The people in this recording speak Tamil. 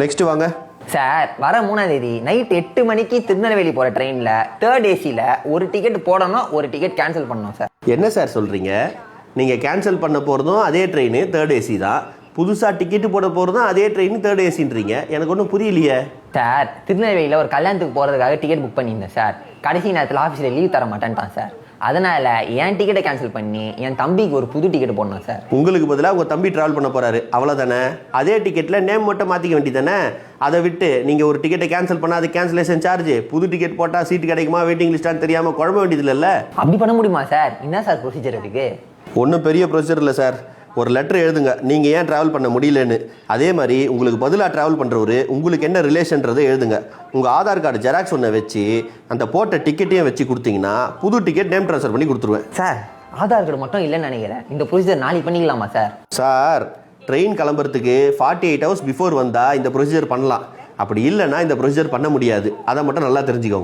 நெக்ஸ்ட் வாங்க. சார் வர மூணாம் தேதி நைட் எட்டு மணிக்கு திருநெல்வேலி போகிற ட்ரெயினில் தேர்ட் ஏசியில் ஒரு டிக்கெட் போடணும் ஒரு டிக்கெட் கேன்சல் பண்ணணும் சார். என்ன சார் சொல்கிறீங்க நீங்கள் கேன்சல் பண்ண போகிறதும் அதே ட்ரெயின் தேர்ட் ஏசி தான். புதுசாக டிக்கெட்டு போட போகிறதும் அதே ட்ரெயின் தேர்ட் ஏசின்றீங்க எனக்கு ஒன்றும் புரியலையே. சார் திருநெல்வேலியில் ஒரு கல்யாணத்துக்கு போகிறதுக்காக டிக்கெட் புக் பண்ணியிருந்தேன் சார். கடைசி நேரத்தில் ஆஃபீஸில் லீவ் தர மாட்டேன்ட்டான் சார். அதனால் என் டிக்கெட்டை கேன்சல் பண்ணி என் தம்பிக்கு ஒரு புது டிக்கெட் போடணும் சார். உங்களுக்கு பதிலாக உங்கள் தம்பி ட்ராவல் பண்ண போகிறாரு அவ்வளோதானே அதே டிக்கெட்டில் நேம் மட்டும் மாற்றிக்க வேண்டியதானே அதை விட்டு நீங்கள் ஒரு டிக்கெட்டை கேன்சல் பண்ணால் அது கேன்சலேஷன் சார்ஜ் புது டிக்கெட் போட்டால் சீட்டு கிடைக்குமா வெயிட்டிங் லிஸ்ட்டான்னு தெரியாமல் குழம்ப வேண்டியது இல்லைல்ல அப்படி பண்ண முடியுமா சார்? என்ன சார் ப்ரொசீஜர் இருக்கு? ஒன்றும் பெரிய ப்ரொசீஜர் இல்லை சார். ஒரு லெட்டர் எழுதுங்க. நீங்கள் ஏன் ட்ராவல் பண்ண முடியலன்னு? அதே மாதிரி உங்களுக்கு பதிலாக ட்ராவல் பண்ணுறவர் உங்களுக்கு என்ன ரிலேஷன்றதை எழுதுங்க. உங்கள் ஆதார் கார்டு ஜெராக்ஸ் ஒன்று வச்சு அந்த போட்ட டிக்கெட்டையும் வச்சு கொடுத்தீங்கன்னா புது டிக்கெட் நேம் ட்ரான்ஸ்ஃபர் பண்ணி கொடுத்துருவேன். சார் ஆதார் கார்டு மட்டும் இல்லைன்னு நினைக்கிறேன். இந்த ப்ரொசீஜர் நாளைக்கு பண்ணிக்கலாமா சார்? சார் ட்ரெயின் கிளம்புறதுக்கு ஃபார்ட்டி எயிட் ஹவர்ஸ் பிஃபோர் வந்தால் இந்த ப்ரொசீஜர் பண்ணலாம். அப்படி இல்லைன்னா இந்த ப்ரொசீஜர் பண்ண முடியாது. அதை மட்டும் நல்லா தெரிஞ்சுக்கோங்க.